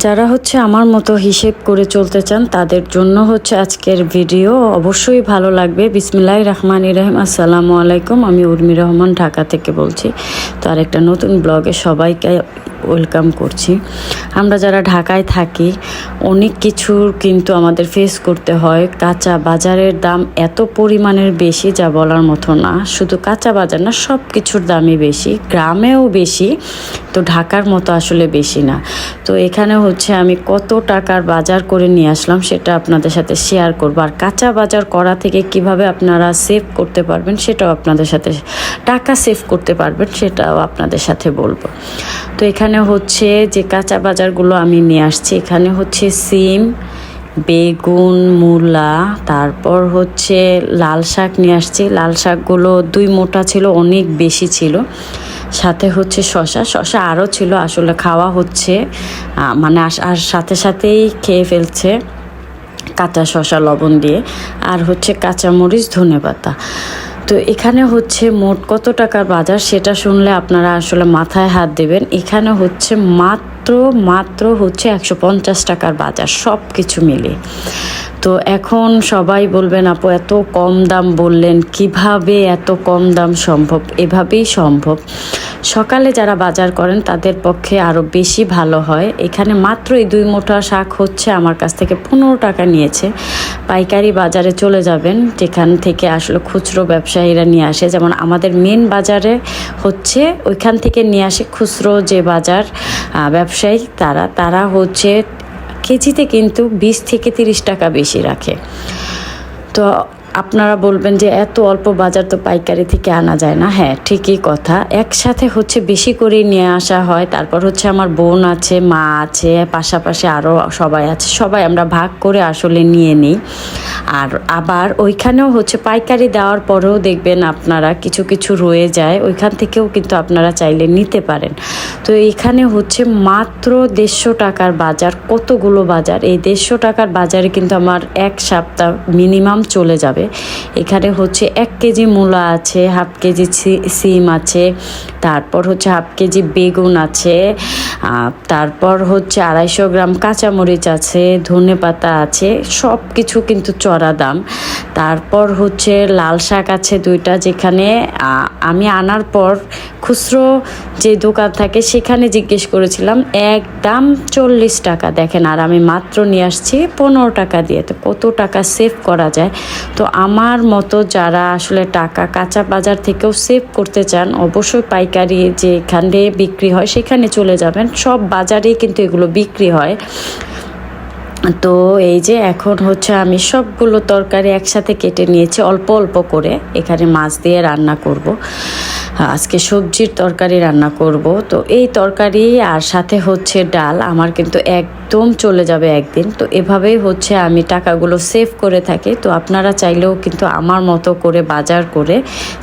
যারা হচ্ছে আমার মতো হিসেব করে চলতে চান, তাদের জন্য হচ্ছে আজকের ভিডিও অবশ্যই ভালো লাগবে। বিসমিল্লাহ রহমান ইরাহিম আসসালামু আলাইকুম। আমি উর্মি রহমান ঢাকা থেকে বলছি। তো আর একটা নতুন ব্লগে সবাইকে ওয়েলকাম করছি। আমরা যারা ঢাকায় থাকি, অনেক কিছুর কিন্তু আমাদের ফেস করতে হয়। কাঁচা বাজারের দাম এত পরিমাণের বেশি যা বলার মতো না। শুধু কাঁচা বাজার না সব কিছুর দামই বেশি, গ্রামেও বেশি, তো ঢাকার মতো আসলে বেশি না। তো এখানে হচ্ছে আমি কত টাকার বাজার করে নিয়ে আসলাম সেটা আপনাদের সাথে শেয়ার করব। আর কাঁচা বাজার করা থেকে কীভাবে আপনারা সেভ করতে পারবেন সেটাও আপনাদের সাথে, টাকা সেভ করতে পারবেন সেটাও আপনাদের সাথে বলব। তো এখানে হচ্ছে যে কাঁচা বাজারগুলো আমি নিয়ে আসছি। এখানে হচ্ছে সিম, বেগুন, মূলা, তারপর হচ্ছে লাল শাক নিয়ে আসছি। লাল শাকগুলো দুই মোটা ছিল, অনেক বেশি ছিল। সাথে হচ্ছে শশা শশা আরও ছিল, আসলে খাওয়া হচ্ছে। মানে আর সাথে সাথেই খেয়ে ফেলছে কাঁচা শশা লবণ দিয়ে। আর হচ্ছে কাঁচামরিচ ধনে পাতা তো এখানে হচ্ছে মোট কত টাকার বাজার সেটা শুনলে আপনারা আসলে মাথায় হাত দেবেন। এখানে হচ্ছে মাত্র মাত্র হচ্ছে একশো পঞ্চাশ টাকার বাজার সব কিছু মিলিয়ে। তো এখন সবাই বলবেন, আপু, এত কম দাম বললেন, কীভাবে এত কম দাম সম্ভব? এভাবেই সম্ভব। সকালে যারা বাজার করেন, তাদের পক্ষে আরও বেশি ভালো হয়। এখানে মাত্র এই দুই মোটা শাক হচ্ছে, আমার কাছ থেকে পনেরো টাকা নিয়েছে। পাইকারি বাজারে চলে যাবেন, যেখান থেকে আসলে খুচরো ব্যবসায়ীরা নিয়ে আসে। যেমন আমাদের মেন বাজারে হচ্ছে, ওইখান থেকে নিয়ে আসে খুচরো যে বাজার ব্যবসায়ী তারা। তারা হচ্ছে কেজিতে কিন্তু বিশ থেকে তিরিশ টাকা বেশি রাখে। তো আপনারা বলবেন যে এত অল্প বাজার তো পাইকারি থেকে আনা যায় না। হ্যাঁ ঠিকই কথা। একসাথে হচ্ছে বেশি করে নিয়ে আসা হয়। তারপর হচ্ছে আমার বোন আছে, মা আছে, পাশাপাশি আরও সবাই আছে। সবাই আমরা ভাগ করে আসলে নিয়ে নিই। আর আবার ওইখানেও হচ্ছে পাইকারি দেওয়ার পরেও দেখবেন আপনারা কিছু কিছু রয়ে যায়। ওইখান থেকেও কিন্তু আপনারা চাইলে নিতে পারেন। তো এখানে হচ্ছে মাত্র দেড়শো টাকার বাজার, কতগুলো বাজার? এই দেড়শো টাকার বাজারে কিন্তু আমার এক সপ্তাহ মিনিমাম চলে যাবে। এখানে হচ্ছে এক কেজি মূলা আছে, হাফ কেজি সিম আছে, তারপর হচ্ছে হাফ কেজি বেগুন আছে তারপর হচ্ছে আড়াইশো গ্রাম কাঁচামরিচ আছে, ধনে পাতা আছে সব কিছু কিন্তু চড়া দাম। তারপর হচ্ছে লাল শাক আছে দুইটা, যেখানে আমি আনার পর খুচরো যে দোকান থাকে সেখানে জিজ্ঞেস করেছিলাম, এক দাম চল্লিশ টাকা। দেখেন, আর আমি মাত্র নিয়ে আসছি পনেরো টাকা দিয়ে। তো কত টাকা সেভ করা যায়? তো আমার মতো যারা আসলে টাকা কাঁচা বাজার থেকেও সেভ করতে চান, অবশ্যই পাইকারি যে এখানে বিক্রি হয় সেখানে চলে যাবেন। সব বাজারেই কিন্তু এগুলো বিক্রি হয়। তো এই যে এখন হচ্ছে আমি সবগুলো তরকারি একসাথে কেটে নিয়েছি, অল্প অল্প করে। এখানে মাছ দিয়ে রান্না করব। আজকে সবজির তরকারি রান্না করব। তো এই তরকারি আর সাথে হচ্ছে ডাল, আমার কিন্তু একদম চলে যাবে একদিন। তো এভাবেই হচ্ছে আমি টাকাগুলো সেভ করে থাকি। তো আপনারা চাইলেও কিন্তু আমার মতো করে বাজার করে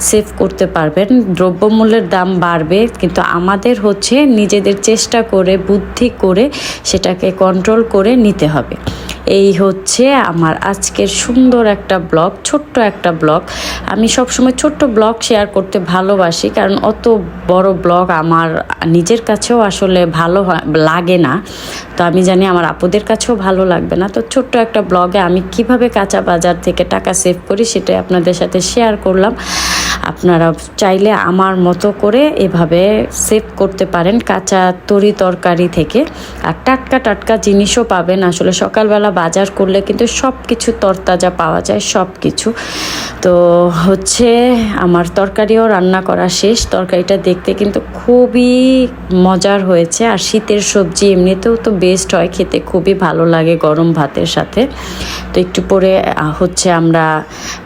সেভ করতে পারবেন। দ্রব্যমূল্যের দাম বাড়বে, কিন্তু আমাদের হচ্ছে নিজেদের চেষ্টা করে, বুদ্ধি করে সেটাকে কন্ট্রোল করে নিতে হবে। এই হচ্ছে আমার আজকের সুন্দর একটা ব্লগ, ছোট্ট একটা ব্লগ। আমি সবসময় ছোট্ট ব্লগ শেয়ার করতে ভালোবাসি, কারণ অত বড় ব্লগ আমার নিজের কাছেও আসলে ভালো লাগে না। তো আমি জানি আমার আপুদের কাছেও ভালো লাগবে না। তো ছোট্ট একটা ব্লগে আমি কীভাবে কাঁচা বাজার থেকে টাকা সেভ করি সেটাই আপনাদের সাথে শেয়ার করলাম। আপনারা চাইলে আমার মতো করে এভাবে সেভ করতে পারেন কাঁচা তরি তরকারি থেকে। আর টাটকা টাটকা জিনিসও পাবেন আসলে সকালবেলা বাজার করলে কিন্তু সব কিছু তরতাজা পাওয়া যায় সব কিছু তো হচ্ছে আমার তরকারিও রান্না করা শেষ। তরকারিটা দেখতে কিন্তু খুবই মজার হয়েছে। আর শীতের সবজি এমনিতেও তো বেস্ট হয়, খেতে খুবই ভালো লাগে গরম ভাতের সাথে। তো একটু পরে হচ্ছে আমরা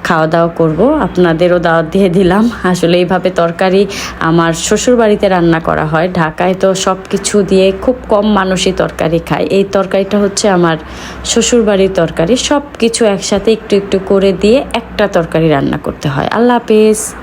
খাওয়া দাওয়া করব। আপনাদেরও দাওয়াত দিয়ে দিলাম। আসলে এইভাবে তরকারি আমার শ্বশুর বাড়িতে রান্না করা হয়। ঢাকায় তো সব কিছু দিয়ে খুব কম মানুষই তরকারি খায়। এই তরকারিটা হচ্ছে আমার শ্বশুর বাড়ির তরকারি সব কিছু একসাথে একটু একটু করে দিয়ে একটা তরকারি রান্না করতে হয়। আল্লাহ হাফেজ।